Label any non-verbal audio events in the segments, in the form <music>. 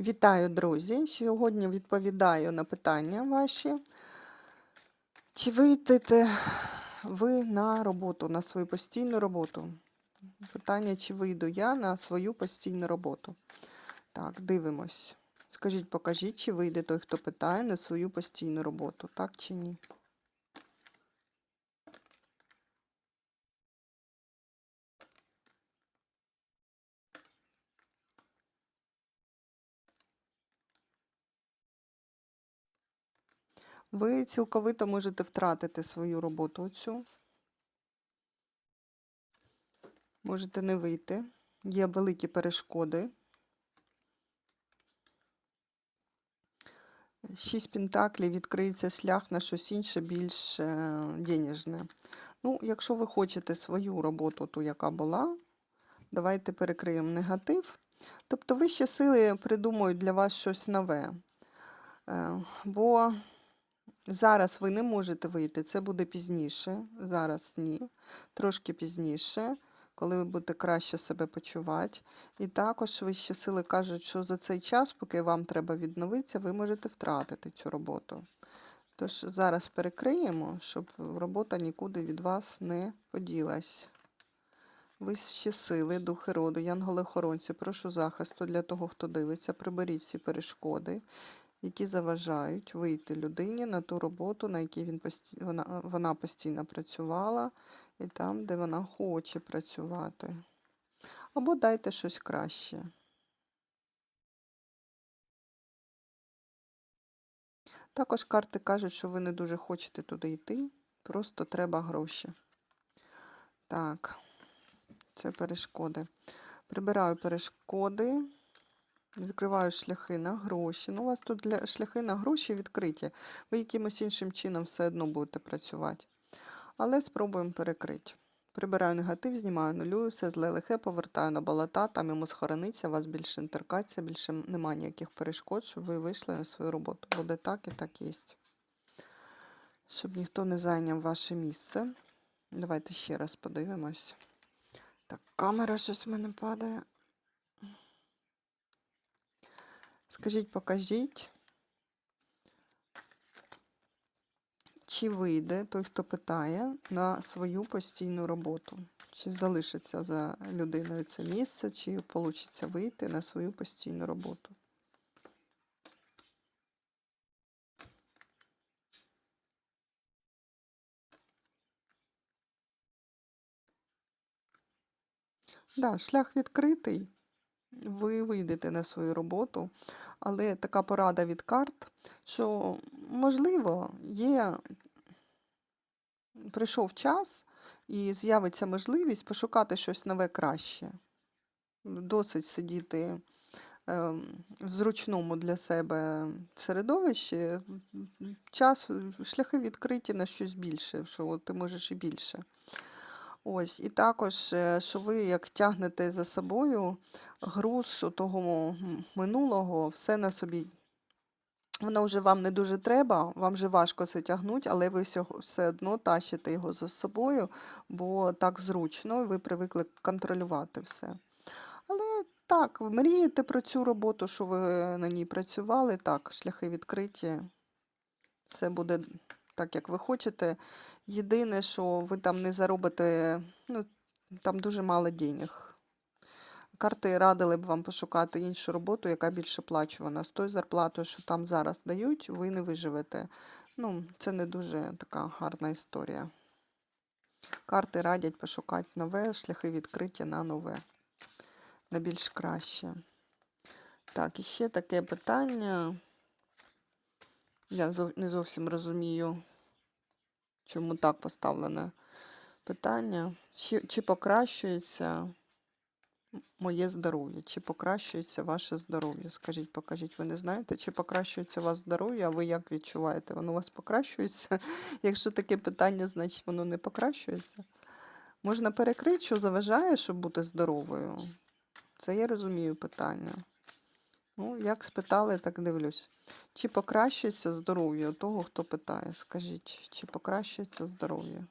Вітаю, друзі! Сьогодні відповідаю на питання ваші. Чи вийдете ви на роботу, на свою постійну роботу? Питання, чи вийду я на свою постійну роботу? Так, дивимось. Скажіть, покажіть, чи вийде той, хто питає на свою постійну роботу, так чи ні? Ви цілковито можете втратити свою роботу цю. Можете не вийти. Є великі перешкоди. Шість пентаклів відкриється шлях на щось інше, більш е, денежне. Ну, якщо ви хочете свою роботу, ту, яка була, давайте перекриємо негатив. Тобто вищі сили придумують для вас щось нове. Е, Бо Зараз ви не можете вийти, це буде пізніше. Зараз ні. Трошки пізніше, коли ви будете краще себе почувати. І також вищі сили кажуть, що за цей час, поки вам треба відновитися, ви можете втратити цю роботу. Тож зараз перекриємо, щоб робота нікуди від вас не поділась. Вищі сили, духи роду, янголи-охоронці, прошу захисту для того, хто дивиться, приберіть всі перешкоди які заважають вийти людині на ту роботу, на якій він пості... вона, вона постійно працювала, і там, де вона хоче працювати. Або дайте щось краще. Також карти кажуть, що ви не дуже хочете туди йти, просто треба гроші. Так, це перешкоди. Прибираю перешкоди. Відкриваю шляхи на гроші. Ну, у вас тут для шляхи на гроші відкриті. Ви якимось іншим чином все одно будете працювати. Але спробуємо перекрити. Прибираю негатив, знімаю нулюю, все зле лихе, повертаю на болота, там йому схорониться, у вас більше інтеркація, більше немає ніяких перешкод, щоб ви вийшли на свою роботу. Буде так і так є. Щоб ніхто не зайняв ваше місце. Давайте ще раз подивимось. Так, камера щось в мене падає. Скажіть, покажіть, чи вийде той, хто питає, на свою постійну роботу? Чи залишиться за людиною це місце, чи вийде вийти на свою постійну роботу? Да, шлях відкритий. Ви вийдете на свою роботу, але така порада від карт, що, можливо, є, прийшов час і з'явиться можливість пошукати щось нове краще. Досить сидіти ем, в зручному для себе середовищі, час, шляхи відкриті на щось більше, що ти можеш і більше. Ось, і також, е, що ви як тягнете за собою груз того минулого, все на собі. Воно вже вам не дуже треба, вам вже важко це тягнути, але ви все, одно тащите його за собою, бо так зручно, ви привикли контролювати все. Але так, мрієте про цю роботу, що ви на ній працювали, так, шляхи відкриті, все буде так, як ви хочете. Єдине, що ви там не заробите, ну, там дуже мало денег. Карти радили б вам пошукати іншу роботу, яка більше оплачувана. З тою зарплатою, що там зараз дають, ви не виживете. Ну, це не дуже така гарна історія. Карти радять пошукати нове, шляхи відкриті на нове, на більш краще. Так, і ще таке питання. Я не зовсім розумію, чому так поставлене питання. Чи, чи покращується моє здоров'я, чи покращується ваше здоров'я? Скажіть, покажіть, ви не знаєте, чи покращується у вас здоров'я, а ви як відчуваєте? Воно у вас покращується? <laughs> Якщо таке питання, значить воно не покращується. Можна перекрити, що заважає, щоб бути здоровою. Це я розумію питання. Ну, як спитали, так дивлюсь. Чи покращується здоров'я у того, хто питає? Скажіть, чи покращується здоров'я?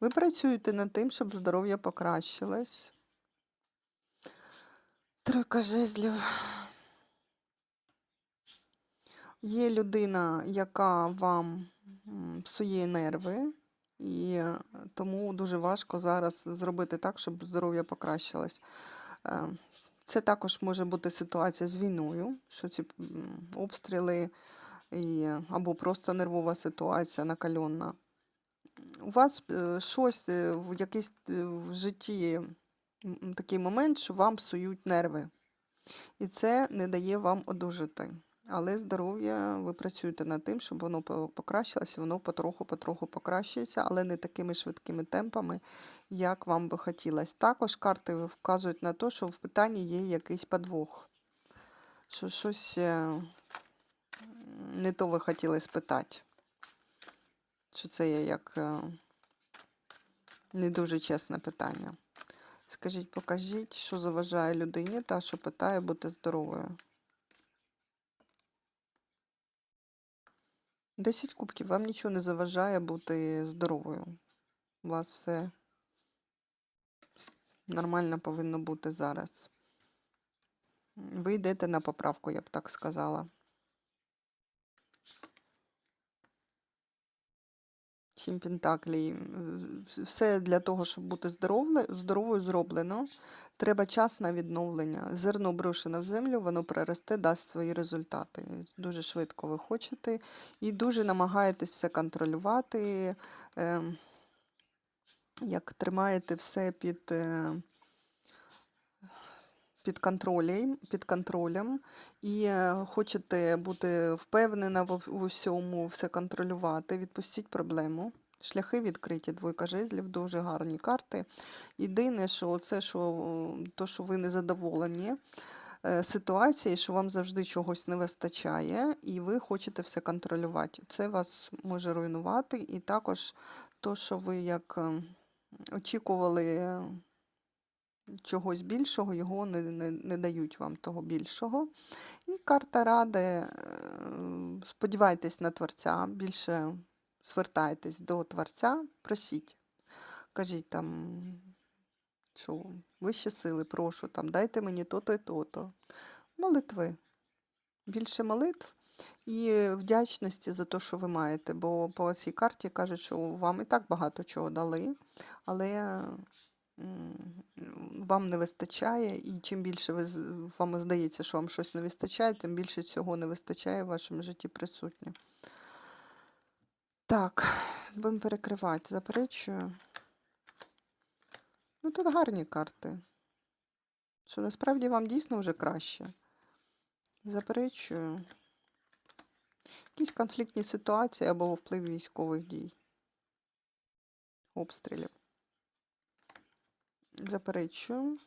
Ви працюєте над тим, щоб здоров'я покращилось. Тройка жезлів. Є людина, яка вам псує нерви, і е, тому дуже важко зараз зробити так, щоб здоров'я покращилось. Е, Це також може бути ситуація з війною, що ці обстріли і, або просто нервова ситуація накальонна. У вас е, щось, в якийсь в житті такий момент, що вам псують нерви. І це не дає вам одужати. Але здоров'я ви працюєте над тим, щоб воно по- покращилося, воно потроху-потроху покращується, але не такими швидкими темпами, як вам би хотілося. Також карти вказують на те, що в питанні є якийсь подвох. Що щось е, не то ви хотіли спитати. Що це є як е, не дуже чесне питання. Скажіть, покажіть, що заважає людині та що питає бути здоровою. Десять кубків. Вам нічого не заважає бути здоровою. У вас все нормально повинно бути зараз. Ви йдете на поправку, я б так сказала. Сім пентаклій. Все для того, щоб бути здоровою, зроблено. Треба час на відновлення. Зерно брошене в землю, воно проросте, дасть свої результати. Дуже швидко ви хочете і дуже намагаєтесь все контролювати. Ем, як тримаєте все під, е, під, контролем, під контролем і е, хочете бути впевнена в, усьому, все контролювати, відпустіть проблему. Шляхи відкриті, двойка жезлів, дуже гарні карти. Єдине, що це, що, е, то, що ви не задоволені е, ситуацією, що вам завжди чогось не вистачає, і ви хочете все контролювати. Це вас може руйнувати. І також то, що ви як е, очікували чогось більшого, його не, не, не дають вам того більшого. І карта ради, е, сподівайтесь на Творця, більше звертайтесь до Творця, просіть. Кажіть там, що вищі сили, прошу, там, дайте мені то-то і то-то. Молитви. Більше молитв і вдячності за те, що ви маєте. Бо по цій карті кажуть, що вам і так багато чого дали, але вам не вистачає, і чим більше ви, вам здається, що вам щось не вистачає, тим більше цього не вистачає в вашому житті присутнє. Так, будемо перекривати. Заперечую. Ну, тут гарні карти. Що насправді вам дійсно вже краще. Заперечую. Якісь конфліктні ситуації або вплив військових дій. Обстрілів. Заперечую.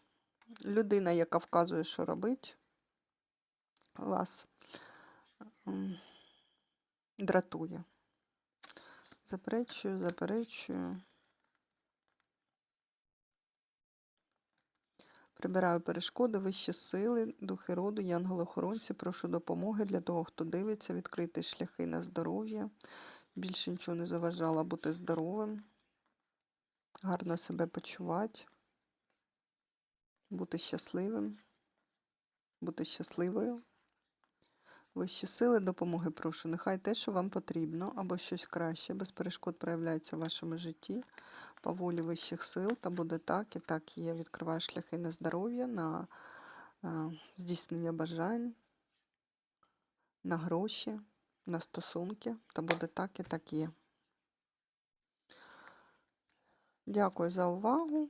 Людина, яка вказує, що робить, вас дратує. Заперечую, заперечую. Прибираю перешкоди, вищі сили, духи роду, янголи-охоронці, прошу допомоги для того, хто дивиться, відкрити шляхи на здоров'я. Більше нічого не заважало бути здоровим, гарно себе почувати, бути щасливим, бути щасливою. Вищі сили, допомоги прошу. Нехай те, що вам потрібно, або щось краще, без перешкод проявляється в вашому житті по волі вищих сил, та буде так, і так є. Відкриваю шляхи на здоров'я, на е, здійснення бажань, на гроші, на стосунки, та буде так, і так є. Дякую за увагу